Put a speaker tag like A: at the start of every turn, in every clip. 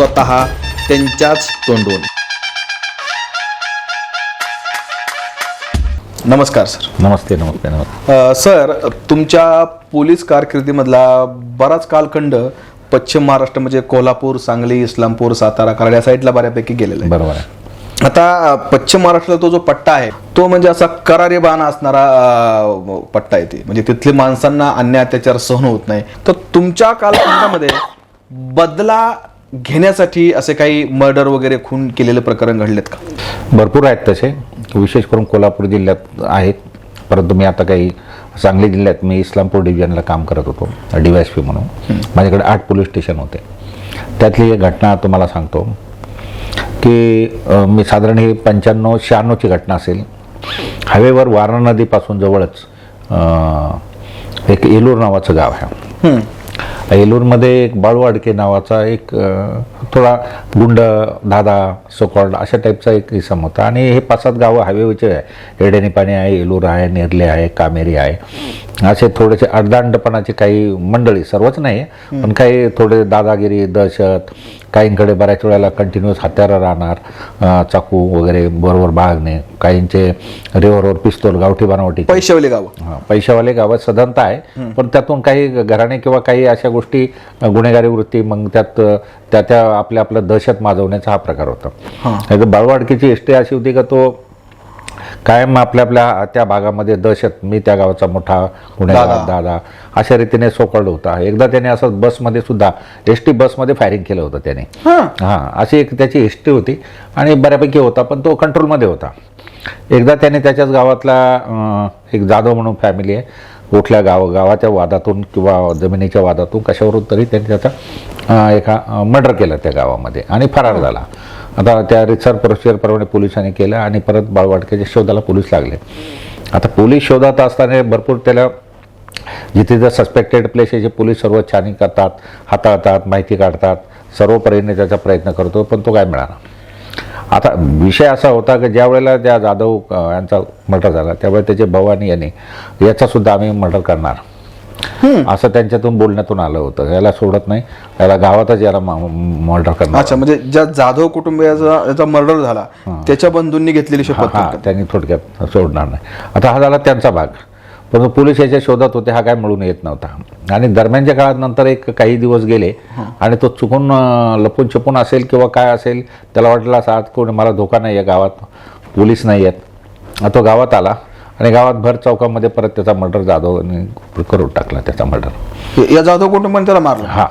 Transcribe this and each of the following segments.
A: स्वतः त्यांच्याच तोंडून. नमस्कार सर.
B: नमस्ते नमस्ते नमस्ते.
A: अ, सर तुमच्या पोलीस कारकिर्दीमधला बराच कालखंड पश्चिम महाराष्ट्र म्हणजे कोल्हापूर सांगली इस्लामपूर सातारा कराड या साईडला बऱ्यापैकी गेलेला आहे.
B: बरोबर आहे.
A: आता अ, पश्चिम महाराष्ट्राचा तो जो पट्टा आहे तो म्हणजे असा करारी बाण असणारा अ, पट्टा आहे ते. म्हणजे तिथले माणसांना अन्याय अत्याचार सहन होत नाही. तर तुमच्या कालखंडामध्ये बदला घेण्यासाठी असे काही मर्डर वगैरे खून केलेले प्रकरण घडलेत का?
B: भरपूर आहेत तसे. विशेष करून कोल्हापूर जिल्ह्यात आहेत. परंतु मी आता काही सांगली जिल्ह्यात मी इस्लामपूर डिव्हिजनला काम करत होतो डी वाय एस पी म्हणून. माझ्याकडे आठ पोलीस स्टेशन होते. त्यातली एक घटना तुम्हाला सांगतो की मी साधारण ही पंच्याण्णव शहाण्णवची घटना असेल. हायवेवर वारणा नदीपासून जवळच एक येलूर नावाचं गाव आहे. येलूरमध्ये एक बाळवाडके नावाचा एक थोडा गुंड दादा सोकॉल्ड अशा टाईपचा एक इसम होता. आणि हे पाच सात गावं हायवेचे आहे. एडेनी पाणी आहे येलूर आहे नेरले आहे कामेरी आहे. असे थोडेसे अर्धांडपणाचे काही मंडळी सर्वच नाही पण काही थोडे दादागिरी दहशत काहींकडे बऱ्याच वेळेला कंटिन्युअस हत्यारं राहणार चाकू वगैरे बरोबर बाळगणे काहींचे रिव्हॉल्वर पिस्तोल गावठी बनावटी.
A: पैशावले गावं.
B: पैशावाले गावात सदनता आहे पण त्यातून काही घराणे किंवा काही अशा गोष्टी गुन्हेगारी वृत्ती मग त्यात त्या त्या आपल्या आपलं दहशत माजवण्याचा हा प्रकार होता. बाळवाडकीची एसटी अशी होती का तो कायम आपल्या आपल्या त्या भागामध्ये दहशत मी त्या गावाचा मोठा गुन्हेगार दादा. अशा रीतीने सोकळड होता. एकदा त्याने असं बसमध्ये सुद्धा एस टी बसमध्ये फायरिंग केलं होतं त्याने. हां. अशी एक त्याची हिस्ट्री होती आणि बऱ्यापैकी होता पण तो कंट्रोलमध्ये होता. एकदा त्याने त्याच्याच गावातला एक जाधव म्हणून फॅमिली आहे कुठल्या गाव गावाच्या वादातून किंवा जमिनीच्या वादातून कशावरून तरी त्यांनी त्याचा एका मर्डर केलं त्या गावामध्ये आणि फरार झाला. आता त्या रिसर प्रोसिजरप्रमाणे पोलिसांनी केलं आणि परत बाळवाडक्याच्या शोधाला पोलीस लागले. आता पोलीस शोधात असताना भरपूर त्याला जिथे जर सस्पेक्टेड प्लेस आहे जे पोलीस सर्व छानी करतात हाताळतात माहिती काढतात सर्व परीने त्याचा प्रयत्न करतो पण तो काय मिळाला आता विषय असा होता की ज्या वेळेला त्या जाधव यांचा मर्डर झाला त्यावेळेला त्याचे भवानी यांनी याचा सुद्धा आम्ही मर्डर करणार. असं त्यांच्यातून बोलण्यातून आलं होतं. याला सोडत नाही. याला गावातच याला मर्डर करणार.
A: अच्छा म्हणजे ज्या जाधव कुटुंबियाचा याचा मर्डर झाला त्याच्या बंधूंनी घेतलेली शपथ
B: हा त्यांनी थोडक्यात सोडणार नाही. आता हा झाला त्यांचा भाग. पण पोलीस याच्या शोधात होते हा काय मिळून येत नव्हता. आणि दरम्यानच्या काळात नंतर एक काही दिवस गेले आणि तो चुकून लपून छपून असेल किंवा काय असेल त्याला वाटलं असं आज कोणी मला धोका नाही आहे गावात. पोलीस नाही आहेत. तो गावात आला. आणि गावात भर चौकामध्ये परत त्याचा मर्डर जाधवने करून टाकला त्याचा मर्डर.
A: या जाधव कुटुंबाने त्याला मारलं?
B: हा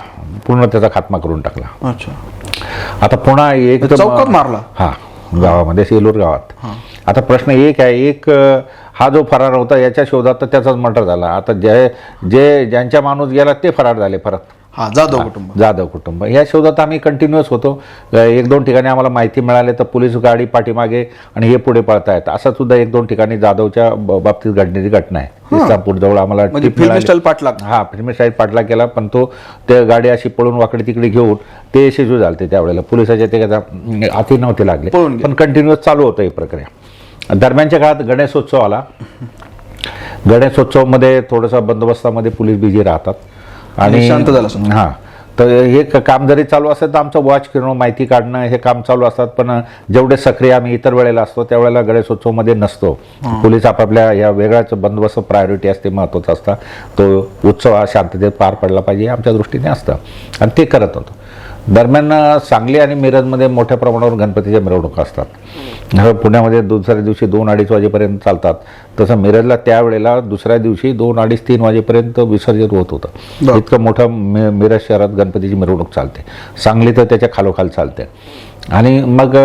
B: पूर्ण त्याचा खात्मा करून टाकला.
A: अच्छा.
B: आता पुन्हा एक
A: चौकात मारला?
B: हा गावामध्ये सेलूर गावात. आता प्रश्न एक आहे एक हा जो फरार होता याच्या शोधात तर त्याचाच मर्डर झाला. आता जे जे ज्यांच्या माणूस गेला ते फरार झाले परत.
A: जाधव कुटुंब.
B: जाधव कुटुंब. या शोधात आम्ही कंटिन्युअस होतो. एक दोन ठिकाणी आम्हाला माहिती मिळाली तर पोलीस गाडी पाठीमागे आणि हे पुढे पळतायत. असं सुद्धा एक दोन ठिकाणी जाधवच्या बाबतीत घडलेली घटना आहे. जवळ आम्हाला
A: म्हणजे
B: हा फिल्मी साईड पाठला केला पण तो त्या गाडी अशी पळून वाकडे तिकडे घेऊन ते यशस्वी झालते त्यावेळेला पोलिसाच्या ते हाती नव्हते लागले. पण कंटिन्युअस चालू होतं ही प्रक्रिया. दरम्यानच्या काळात गणेशोत्सव आला. गणेशोत्सवमध्ये थोडंसं बंदोबस्तामध्ये पोलीस बिझी राहतात. आणि
A: शांत झालं.
B: हां. तर हे काम जरी चालू असेल तर आमचं वॉच करणं माहिती काढणं हे काम चालू असतात. पण जेवढे सक्रिय आम्ही इतर वेळेला असतो त्यावेळेला गणेशोत्सवमध्ये नसतो. पोलीस आपापल्या या वेगळाच बंदोबस्त प्रायोरिटी असते महत्त्वाचा असता. तो उत्सव हा शांततेत पार पडला पाहिजे आमच्या दृष्टीने असतं. आणि ते करत होतो. दरम्यान सांगली आणि मिरजमध्ये मोठ्या प्रमाणावर गणपतीच्या मिरवणुका असतात. पुण्यामध्ये दुसऱ्या दिवशी दोन अडीच वाजेपर्यंत चालतात. तसं मिरजला त्यावेळेला दुसऱ्या दिवशी दोन अडीच तीन वाजेपर्यंत विसर्जन होत होतं. इतकं मोठं मि- मिरज शहरात गणपतीची मिरवणूक चालते. सांगली तर त्याच्या खालोखाल चालते. आणि मग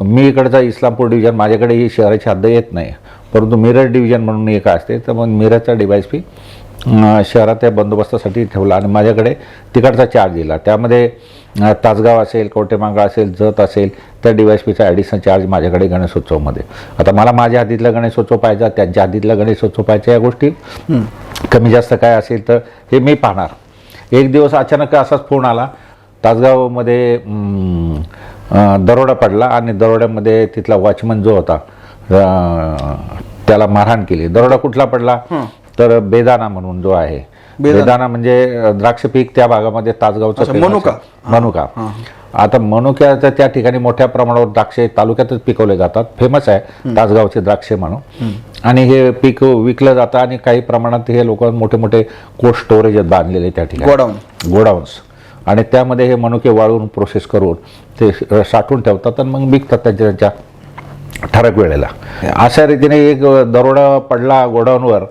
B: मी इकडचा इस्लामपूर डिव्हिजन माझ्याकडे ही शहराची हद्द येत नाही. परंतु मिरज डिव्हिजन म्हणून एक असते. तर मग मिरजचा डिवाईस पी अं, शहरात त्या बंदोबस्तासाठी ठेवला आणि माझ्याकडे तिकडचा चार्ज दिला. त्यामध्ये तासगाव असेल कवटेमांगळ असेल जत असेल त्या डीवायसपीचा ॲडिशनल चार्ज माझ्याकडे गणेशोत्सवमध्ये. आता मला माझ्या हातीतला गणेशोत्सव पाहिजे त्यांच्या हातीतला गणेशोत्सव पाहिजे या गोष्टी. कमी जास्त काय असेल तर हे मी पाहणार. एक दिवस अचानक असाच फोन आला. तासगावमध्ये दरोडा पडला आणि दरोड्यामध्ये तिथला वॉचमन जो होता त्याला मारहाण केली. दरोडा कुठला पडला? तर बेदाना म्हणून जो आहे. बेदाना. म्हणजे द्राक्ष पीक त्या भागामध्ये तासगावचं.
A: मनुका.
B: मनुका. आता मनुक्याचं त्या ठिकाणी मोठ्या प्रमाणावर द्राक्षे तालुक्यातच पिकवले जातात. फेमस आहे तासगावचे द्राक्षे म्हणून. आणि हे पीक विकलं जातं आणि काही प्रमाणात हे लोक मोठे मोठे कोल्ड स्टोरेज बांधलेले त्या ठिकाणी.
A: गोडाऊन.
B: गोडाऊन्स. आणि त्यामध्ये हे मनुके वाळून प्रोसेस करून ते साठवून ठेवतात आणि मग विकतात त्यांच्या त्यांच्या ठराविक वेळेला. अशा रीतीने एक दरोडा पडला गोडाऊनवर.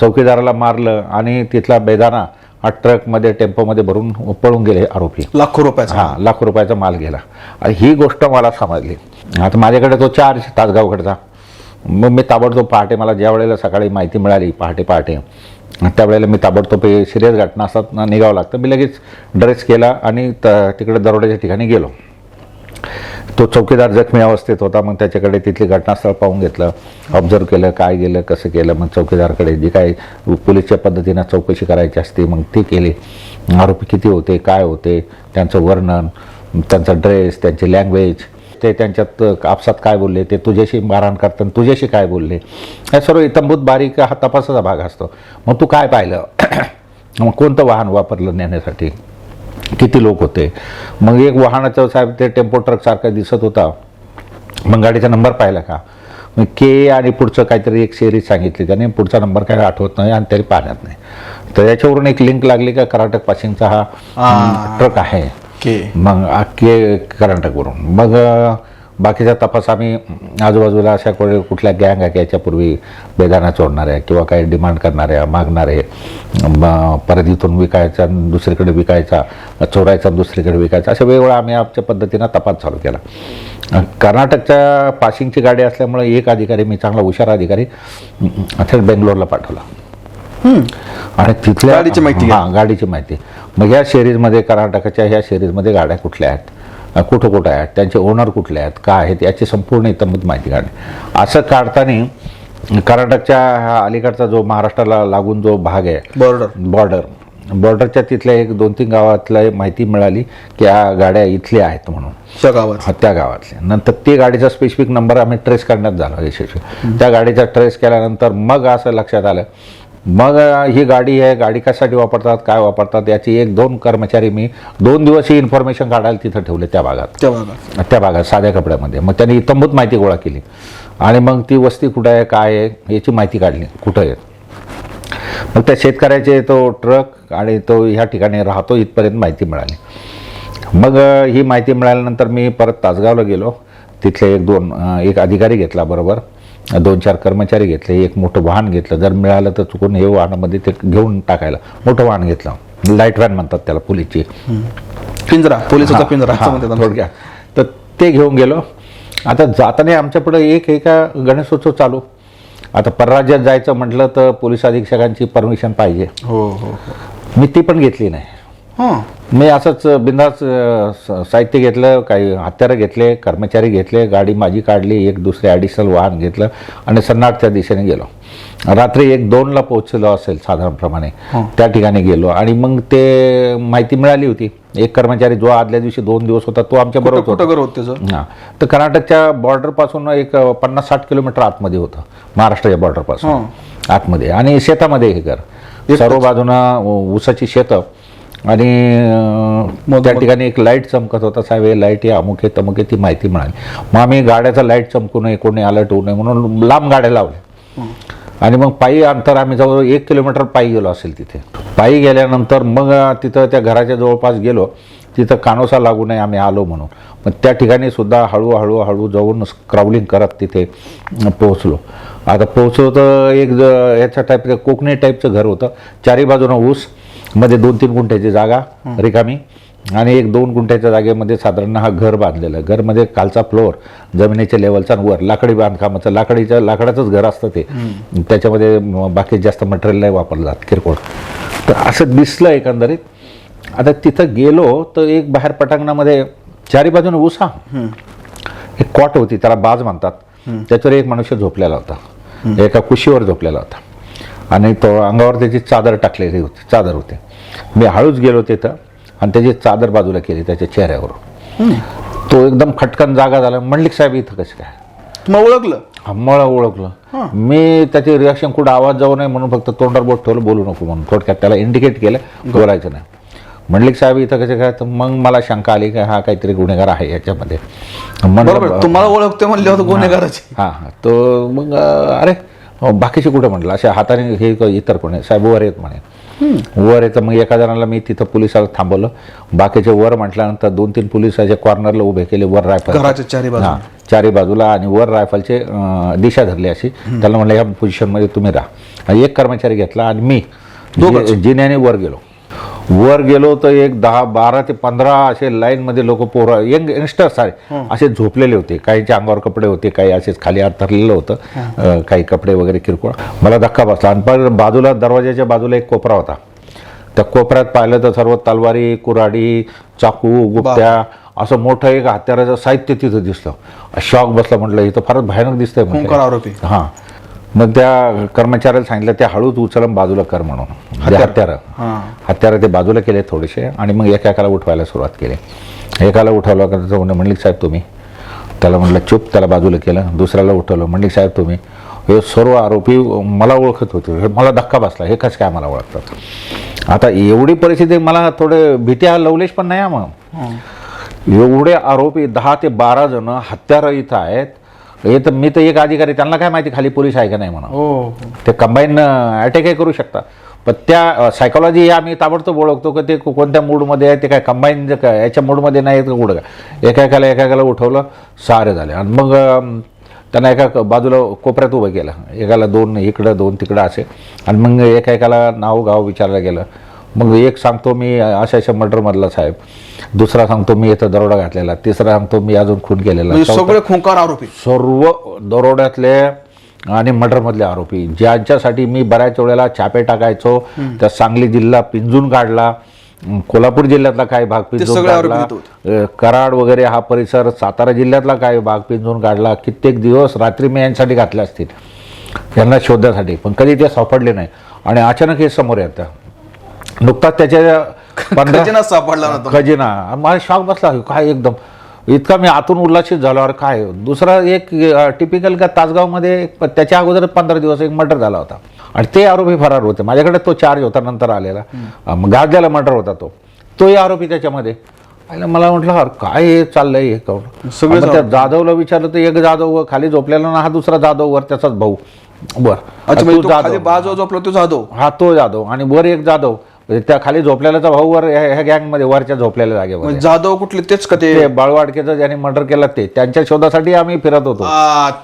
B: चौकीदाराला मारलं आणि तिथला बेदाना हा ट्रकमध्ये टेम्पोमध्ये भरून पळून गेले आरोपी.
A: लाखो रुपयाचा.
B: हा लाखो रुपयाचा माल गेला. आणि ही गोष्ट मला समजली. आता माझ्याकडे तो चार्ज तासगावकडचा. मग मी ताबडतोब पहाटे मला ज्या वेळेला सकाळी माहिती मिळाली पहाटे पहाटे त्यावेळेला मी ताबडतोब हे सिरियस घटना असतात निघावं लागतं. मी लगेच ड्रेस केला आणि त- तिकडे दरोड्याच्या ठिकाणी गेलो. तो चौकीदार जखमी अवस्थेत होता मग त्याच्याकडे तिथली घटनास्थळ पाहून घेतलं. ऑब्झर्व केलं काय गेलं कसं केलं मग चौकीदारकडे जी काय पोलीसच्या पद्धतीनं चौकशी करायची असते मग ती केली. आरोपी किती होते काय होते त्यांचं वर्णन त्यांचा ड्रेस त्यांची लँग्वेज ते त्यांच्यात आपसात काय बोलले ते तुझ्याशी मारहाण करताना तुझ्याशी काय बोलले. हे सर्व इतंभूत बारीक हा तपासाचा भाग असतो. मग तू काय पाहिलं? मग कोणतं वाहन वापरलं नेण्यासाठी? किती लोक होते. मग एक वाहनाचं साहेब ते टेम्पो ट्रक सारखं दिसत होता. मग गाडीचा नंबर पाहिला का? मग के आणि पुढचं काहीतरी एक सिरीज सांगितली. त्याने पुढचा नंबर काय आठवत नाही आणि तरी पाहण्यात नाही. तर याच्यावरून एक लिंक लागली का? कर्नाटक पासिंगचा हा. ट्रक आहे. मग के कर्नाटकवरून. मग बाकीचा तपास आम्ही आजूबाजूला अशा कोणी कुठल्या गँग आहे की याच्यापूर्वी बेदाना चोरणाऱ्या किंवा काही डिमांड करणाऱ्या मागणारे म- परत इथून विकायचा आणि दुसरीकडे विकायचा चोरायचा दुसरीकडे विकायचा अशा वेगवेगळा आम्ही आमच्या पद्धतीनं तपास चालू केला. कर्नाटकच्या पासिंगची गाडी असल्यामुळे एक अधिकारी मी चांगला हुशार अधिकारी थेट बेंगलोरला पाठवला. आणि तिथल्या
A: गाडीची माहिती.
B: हा गाडीची माहिती. मग ह्या सिरीजमध्ये कर्नाटकाच्या ह्या सिरीजमध्ये गाड्या कुठल्या आहेत? कुठं कुठं आहेत त्यांचे ओनर कुठले आहेत काय आहेत याची संपूर्ण इतंभूत माहिती काढणे असं काढताना कर्नाटकच्या हा अलीकडचा जो महाराष्ट्राला लागून जो भाग आहे
A: बॉर्डर
B: बॉर्डर बॉर्डरच्या तिथल्या एक दोन तीन गावातला माहिती मिळाली की या गाड्या इथल्या आहेत म्हणून.
A: गावात.
B: हा, त्या गावातले नंतर ते गाडीचा स्पेसिफिक नंबर आम्ही ट्रेस करण्यात झाला यशस्वी. त्या गाडीचा ट्रेस केल्यानंतर मग असं लक्षात आलं मग ही गाडी आहे गाडी कशासाठी वापरतात काय वापरतात याची एक दोन कर्मचारी मी दोन दिवस ही इन्फॉर्मेशन काढायला तिथं ठेवले त्या भागात.
A: त्या भागात.
B: त्या भागात साध्या कपड्यामध्ये. मग त्यांनी इतंभूत माहिती गोळा केली. आणि मग ती वस्ती कुठं आहे काय आहे याची माहिती काढली. कुठं आहे? मग त्या शेतकऱ्याचे तो ट्रक आणि तो ह्या ठिकाणी राहतो इथपर्यंत माहिती मिळाली. मग ही माहिती मिळाल्यानंतर मी परत तासगावला गेलो. तिथले एक दोन एक अधिकारी घेतला बरोबर. दोन चार कर्मचारी घेतले एक मोठं वाहन घेतलं जर मिळालं तर चुकून हे वाहनामध्ये ते घेऊन टाकायला. मोठं वाहन घेतलं. लाइट व्हॅन म्हणतात त्याला पोलीसची.
A: पिंजरा पोलिसाचा पिंजरा.
B: थोडक्यात. तर ते घेऊन गेलो. आता जाताना आमच्या पुढे एक एका गणेशोत्सव चालू. आता परराज्यात जायचं म्हटलं तर पोलीस अधीक्षकांची परमिशन पाहिजे.
A: हो हो हो.
B: मी ती पण घेतली नाही. मी असंच बिंदास साहित्य घेतलं काही हत्यारं घेतले कर्मचारी घेतले गाडी माझी काढली एक दुसरे ॲडिशनल वाहन घेतलं आणि सन्नाटच्या दिशेने गेलो. रात्री एक दोनला पोहोचलो असेल साधारणप्रमाणे. त्या ठिकाणी गेलो आणि मग ते माहिती मिळाली होती. एक कर्मचारी जो आदल्या दिवशी दोन दिवस होता तो आमच्या बरोबर होता. हा. तर कर्नाटकच्या बॉर्डरपासून एक पन्नास साठ किलोमीटर आतमध्ये होतं. महाराष्ट्राच्या बॉर्डरपासून आतमध्ये. आणि शेतामध्ये हे घर. सर्व बाजूनं ऊसाची शेतं. आणि त्या ठिकाणी एक लाइट चमकत होता साहेब हे लाइट हे अमुक तमुक ती माहिती मिळाली. मग आम्ही गाड्याचा लाइट चमकू नये कोणी अलर्ट होऊ नये म्हणून लांब गाड्या लावल्या. आणि मग पायी अंतर आम्ही जवळ एक किलोमीटर पायी गेलो असेल तिथे. पायी गेल्यानंतर मग तिथं त्या घराच्या जवळपास गेलो. तिथं कानोसा लागू नये आम्ही आलो म्हणून. मग त्या ठिकाणी सुद्धा हळूहळू हळू जाऊन क्राउलिंग करत तिथे पोहोचलो. आता पोहोचलो तर एक याच्या टाईपचं कोकणी टाईपचं घर होतं. चारी बाजूनं ऊस मध्ये दोन तीन गुंठ्याची जागा रिकामी. आणि एक दोन गुंठ्याच्या जागेमध्ये साधारण हा घर बांधलेलं आहे. घरमध्ये खालचा फ्लोअर जमिनीच्या लेवलचा वर लाकडी बांधकामाचं लाकडीच्या लाकडाचंच घर असतं ते. त्याच्यामध्ये बाकी जास्त मटेरियल नाही वापरलं जात किरकोळ. तर असं दिसलं एकंदरीत. आता तिथं गेलो तर एक बाहेर पटांगणामध्ये चारी बाजूने उसा एक कॉट होती त्याला बाज म्हणतात. त्याच्यावर एक मनुष्य झोपलेला होता. एका कुशीवर झोपलेला होता. आणि तो अंगावर त्याची चादर टाकलेली होती चादर होती. मी हळूच गेलो तिथं आणि त्याची चादर बाजूला केली त्याच्या चेहऱ्यावर तो एकदम खटकन जागा झाला. मंडलिक साहेब इथं कसं काय?
A: तुम्हाला ओळखलं?
B: मला ओळखलं. मी त्याचे रिॲक्शन कुठं आवाज जाऊ नये म्हणून फक्त तोंडावर बोट ठेवलं बोलू नको म्हणून. थोडक्यात त्याला इंडिकेट केलं बोलायचं नाही. मंडलिक साहेब इथं कसे काय? तर मग मला शंका आली की हा काहीतरी गुन्हेगार आहे याच्यामध्ये. म्हणलं,
A: तुम्हाला ओळखते म्हणले होते गुन्हेगाराची
B: हा तो मग अरे बाकीचे कुठे म्हटलं? अशा हाताने हे इतर कोणी साहेब वर येत म्हणे. वर येतं मग एका जणाला मी तिथं पोलिसाला थांबवलं. बाकीचे वर म्हटल्यानंतर दोन तीन पोलिसाच्या कॉर्नरला उभे केले वर रायफल
A: चारी बाजू
B: हा चारी बाजूला आणि वर रायफलचे दिशा धरली अशी. त्याला म्हणलं ह्या पोझिशनमध्ये तुम्ही राहा. आणि एक कर्मचारी घेतला आणि मी जिन्याने वर गेलो. वर गेलो तर एक दहा बारा ते पंधरा असे लाईनमध्ये लोक पोरं यंग यंगस्टर्स आहे असे झोपलेले होते. काहीच्या अंगावर कपडे होते काही असेच खाली हात. धरलेलं होतं काही कपडे वगैरे किरकोळ. मला धक्का बसला. आणि पण बाजूला दरवाजाच्या बाजूला एक कोपरा होता. त्या कोपऱ्यात पाहिलं तर सर्व तलवारी कुऱ्हाडी चाकू गुप्त्या असं मोठं एक हत्याराचं साहित्य तिथं दिसलं. शॉक बसला म्हटलं इथं फारच भयानक दिसतंय
A: आरोपी.
B: हां. मग त्या कर्मचाऱ्याला सांगितलं त्या हळूच उचलून बाजूला कर म्हणून. हत्यारं.
A: हा.
B: हत्यारं ते बाजूला केले थोडेसे आणि मग एका एकाला उठवायला सुरुवात केली. एकाला उठवलं का त्याचं म्हणलं साहेब तुम्ही. त्याला म्हटलं चुप. त्याला बाजूला केलं. दुसऱ्याला उठवलं मंडलिक साहेब तुम्ही. हे सर्व आरोपी मला ओळखत होते. हे मला धक्का बसला. हे कसं काय मला ओळखतात? आता एवढी परिस्थिती मला थोडे भीती हा लवलेश पण नाही मग. एवढे आरोपी दहा ते बारा जण हत्यारं इथं आहेत. हे तर मी तर एक अधिकारी त्यांना काय माहिती खाली पोलीस आहे का नाही म्हणा.
A: हो
B: ते कंबाईन अटॅकही करू शकता. पण त्या सायकोलॉजी आम्ही ताबडतोब ओळखतो की ते कोणत्या मूडमध्ये आहे ते काय कंबाईन याच्या मूडमध्ये नाही आहेत का कुठं काय? एका एकाला एका एकाला उठवलं सारे झाले. आणि मग त्यांना एका बाजूला कोपऱ्यात उभं केलं. एकाला दोन इकडं दोन तिकडं असे. आणि मग एका एकाला नाव गाव विचारलं गेलं. मग एक सांगतो मी अशा अशा मर्डरमधला साहेब. दुसरा सांगतो मी इथं दरोडा घातलेला. तिसरा सांगतो मी अजून खून केलेला.
A: म्हणजे सगळे खुंकार आरोपी.
B: सर्व दरोड्यातले आणि मर्डरमधले आरोपी. ज्यांच्यासाठी मी बऱ्याच वेळेला छापे टाकायचो त्या सांगली जिल्हा पिंजून काढला कोल्हापूर जिल्ह्यातला काही भाग पिंजून काढला कराड वगैरे हा परिसर सातारा जिल्ह्यातला काही भाग पिंजून काढला. कित्येक दिवस रात्री मी यांसाठी घातले असतील. यांना शोधण्यासाठी. पण कधी ते सापडले नाही. आणि अचानक हे समोर येतं. नुकताच त्याच्या
A: सापडला.
B: खजिना. मला शॉक बसला काय एकदम. इतका मी आतून उल्हासित झालो अरे काय? दुसरा एक टिपिकल का तासगावमध्ये त्याच्या अगोदर पंधरा दिवस एक मर्डर झाला होता. आणि ते आरोपी फरार होते. माझ्याकडे तो चार्ज होता नंतर आलेला. गाजल्याला मर्डर होता तो. तोही आरोपी त्याच्यामध्ये. मला म्हटलं अरे काय हे चाललंय हे करून
A: सगळेच
B: मग त्या जाधवला विचारलं तर एक जाधव खाली झोपलेला ना हा दुसरा जाधव वर त्याचाच भाऊ. बर.
A: अच्छा म्हणजे
B: जाधव.
A: बाजू झोपला तो जाधव.
B: हा तो जाधव. आणि वर एक जाधव. म्हणजे त्या खाली झोपलेल्याचा भाऊ वर ह्या गँगमध्ये वरच्या झोपलेल्या जागेवर
A: म्हणजे जाधव कुठले तेच का ते?
B: बाळवाडकेचं ज्यांनी मर्डर केलं ते त्यांच्या शोधासाठी आम्ही फिरत होतो.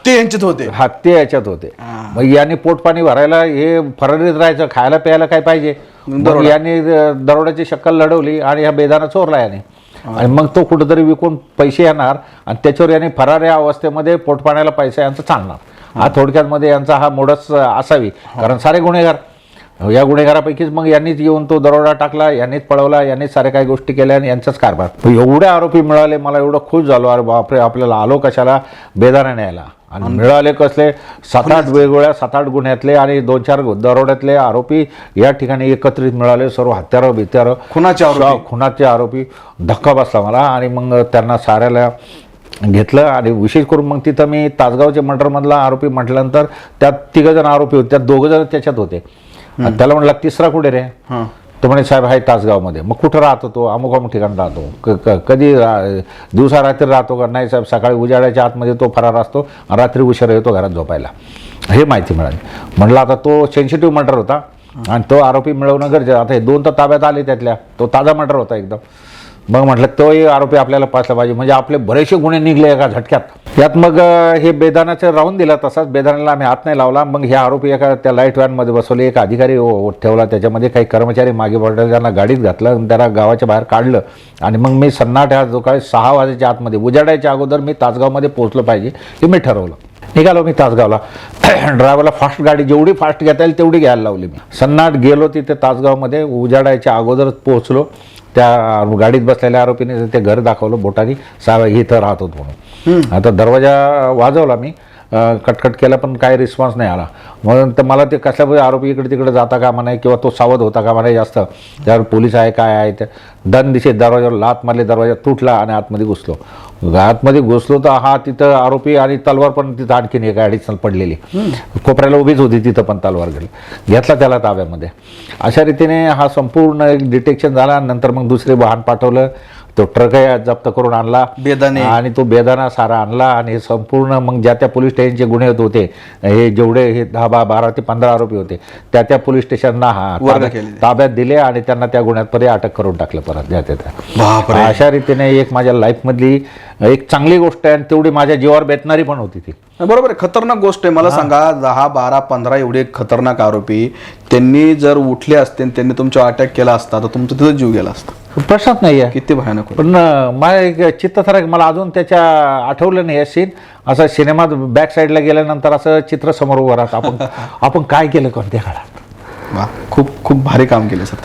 A: ते यांच्यात होते.
B: हा ते याच्यात होते. मग यांनी पोट पाणी भरायला हे फरारीत राहायचं खायला प्यायला काय पाहिजे? मग यांनी दरोड्याची शक्कल लढवली आणि हा बेदाना चोरला याने. आणि मग तो कुठेतरी विकून पैसे येणार आणि त्याच्यावर यांनी फरार या अवस्थेमध्ये पोटपाण्याला पैसा यांचा चालणार. हा थोडक्यात मध्ये यांचा हा मोडस असावी. कारण सारे गुन्हेगार या गुन्हेगारापैकीच मग यांनीच येऊन तो दरोडा टाकला यांनीच पळवला यांनीच साऱ्या काही गोष्टी केल्या आणि यांचाच कारभार. एवढे आरोपी मिळाले मला एवढं खुश झालो अरे बापरे आपल्याला आलो कशाला? बेदाना न्यायला. आणि मिळाले कसले? सात आठ वेगवेगळ्या सात आठ गुन्ह्यातले आणि दोन चार दरोड्यातले आरोपी या ठिकाणी एकत्रित मिळाले सर्व हत्यारं बित्यारं.
A: खुनाचे आरोपी.
B: खुनाचे आरोपी. धक्का बसला मला आणि मग त्यांना साऱ्याला घेतलं आणि विशेष करून मग तिथं मी तासगावच्या मर्डरमधला आरोपी म्हटल्यानंतर त्यात तिघ जण आरोपी होते त्यात दोघं जण त्याच्यात होते. आणि त्याला म्हटलं तिसरा कुठे रे?
A: हा.
B: तो म्हणे साहेब आहे तासगावमध्ये. मग कुठं राहतो तो? अमुक अमुक ठिकाणी राहतो. कधी दिवसा रात्री राहतो का? नाही साहेब सकाळी उजाडाच्या आतमध्ये तो फरार असतो रात्री उशिरा येतो घरात झोपायला. हे माहिती मिळाली. म्हटलं आता तो सेन्सिटिव्ह मर्डर होता आणि तो आरोपी मिळवणं गरजेचं आता हे दोन तर ताब्यात आले त्यातल्या. तो ताजा मर्डर होता एकदम. मग म्हटलं तोही आरोपी आपल्याला पाचला पाहिजे. म्हणजे आपले बरेचसे गुन्हे निघले एका झटक्यात. यात मग हे बेदानाचं राहून दिलं तसाच बेदानाला आम्ही हात नाही लावला. मग हे आरोपी एका त्या लाइट व्हॅनमध्ये बसवले. एक अधिकारी ठेवला. त्याच्यामध्ये काही कर्मचारी मागे पडले. त्यांना गाडीत घातलं आणि त्याला गावाच्या बाहेर काढलं. आणि मग मी सन्नाट ह्या जो काय सहा वाजेच्या आतमध्ये. उजाडायच्या अगोदर मी तासगावमध्ये पोहोचलं पाहिजे हे मी ठरवलं. निघालो मी तासगावला. ड्रायव्हरला फास्ट गाडी जेवढी फास्ट घेता येईल तेवढी घ्यायला लावली मी. सन्नाट गेलो तिथे तासगावमध्ये. उजाडायच्या अगोदरच पोहोचलो. त्या गाडीत बसलेल्या आरोपीने ते घर दाखवलं बोटानी सा इथं राहत होत म्हणून. आता दरवाजा वाजवला मी कटकट केला पण काय रिस्पॉन्स नाही आला. म्हणून तर मला ते कसल्या आरोपी इकडे तिकडे जाता कामा नाही किंवा तो सावध होता कामा नाही जास्त. त्यावर पोलीस आहे काय आहे ते दन दिशे दरवाजावर लात मारले दरवाजा तुटला आणि आतमध्ये घुसलो. आतमध्ये घुसलो तर हा तिथं आरोपी आणि तलवार पण तिथं आणखीन एका अडीच पडलेली. कोपऱ्याला उभीच होती तिथं पण तलवार गेली. घेतला त्याला ताब्यामध्ये. अशा रीतीने हा संपूर्ण एक डिटेक्शन झाला नंतर मग दुसरे वाहन पाठवलं. तो ट्रकही जप्त करून आणला.
A: बेदाणे.
B: आणि तो बेदाना सारा आणला आणि हे संपूर्ण मग ज्या त्या पोलीस स्टेशनचे गुन्हे होते हे जेवढे हे दहा बा बारा ते पंधरा आरोपी होते त्या त्या पोलीस स्टेशनना हा ताब्यात- दिले आणि त्यांना त्या गुन्ह्यात परत अटक करून टाकलं परत ज्या त्या अशा रीतीने एक माझ्या लाईफमधली एक चांगली गोष्ट आहे आणि तेवढी माझ्या जीवावर बेतणारी पण होती ती.
A: बरोबर आहे खतरनाक गोष्ट आहे. मला सांगा दहा बारा पंधरा एवढे खतरनाक आरोपी त्यांनी जर उठले असते आणि त्यांनी तुमच्यावर अटॅक केला असता तर तुमचा तिथं जीव गेला असता.
B: प्रश्नच नाही आहे
A: किती भयानक होतं.
B: पण अं, मला एक चित्तथराक मला अजून त्याच्या आठवलं नाही सीन असं सिनेमात बॅक साईडला गेल्यानंतर असं चित्र समोर उभं राहतं. आपण आपण काय केलं कोणत्या काळात?
A: वा खूप खूप भारी काम केलं सर